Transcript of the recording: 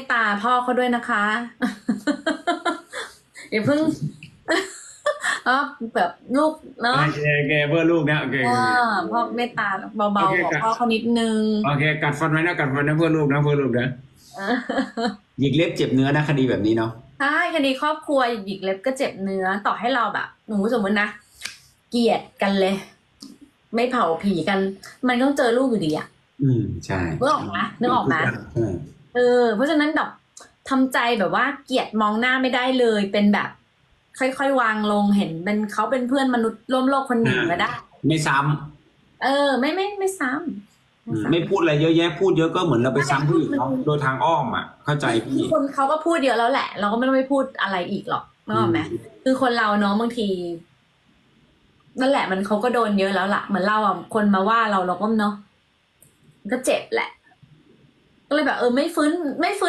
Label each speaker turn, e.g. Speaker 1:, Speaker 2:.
Speaker 1: ตตาพ่อเขาด้วยนะคะอย่าเพิ่งเออแบบลูกเนาะ
Speaker 2: โอเคโอเคเพื่อลูกนะโอเค
Speaker 1: เออพ่อเมตตาเบา
Speaker 2: โอเค
Speaker 1: ๆบอก
Speaker 2: ครับ
Speaker 1: พ่อเขานิดนึง
Speaker 2: โอเค กัดฟันไว้นะกัดฟันนะเพื่อลูกนะเพื่อลูกนะ
Speaker 1: เออ
Speaker 3: หยิกเล็บเจ็บเนื้อนะคดีแบบนี้เนาะ
Speaker 1: ใช่คดีครอบครัวหยิกเล็บก็เจ็บเนื้อต่อให้เราแบบหนูสมมตินะเกลียดกันเลย ไม่เผาผีกัน มันต้องเจอลูกอยู่ดีอะ
Speaker 3: อืมใช่
Speaker 1: นึกออกไหมนึกออกไหม
Speaker 3: เออ
Speaker 1: เออ เพราะฉะนั้นแบบทำใจแบบว่าเกลียดมองหน้าไม่ได้เลยเป็นแบบ ค่อยๆวางลงเห็นเป็นเขาเป็นเพื่อนมนุษย์ร่วมโลกคนหนึ่งก็ได้
Speaker 3: ไม่ซ้ำ
Speaker 1: เออ ไม่ไม่ไม่ซ้ำ
Speaker 3: อืม
Speaker 1: ซ้ำ
Speaker 3: ไม่พูดอะไรเยอะแยะพูดเยอะก็เหมือนเราไปซ้ำผู้อื่นเขาโดยทางอ้อมอะ เข้าใจพี่
Speaker 1: คนเขาก็พูดเยอะแล้วแหละ เราก็ไม่ต้องไปพูดอะไรอีกหรอกนึกออกไหมคือคนเราเนาะบางทีนั่นแหละมันเขาก็โดนเยอะแล้วล่ะเหมือนเราอะคนมาว่าเราเราก็เนาะมันก็เจ็บแหละ ก็เลยแบบเออไม่ฟื้นไม่ฟื้น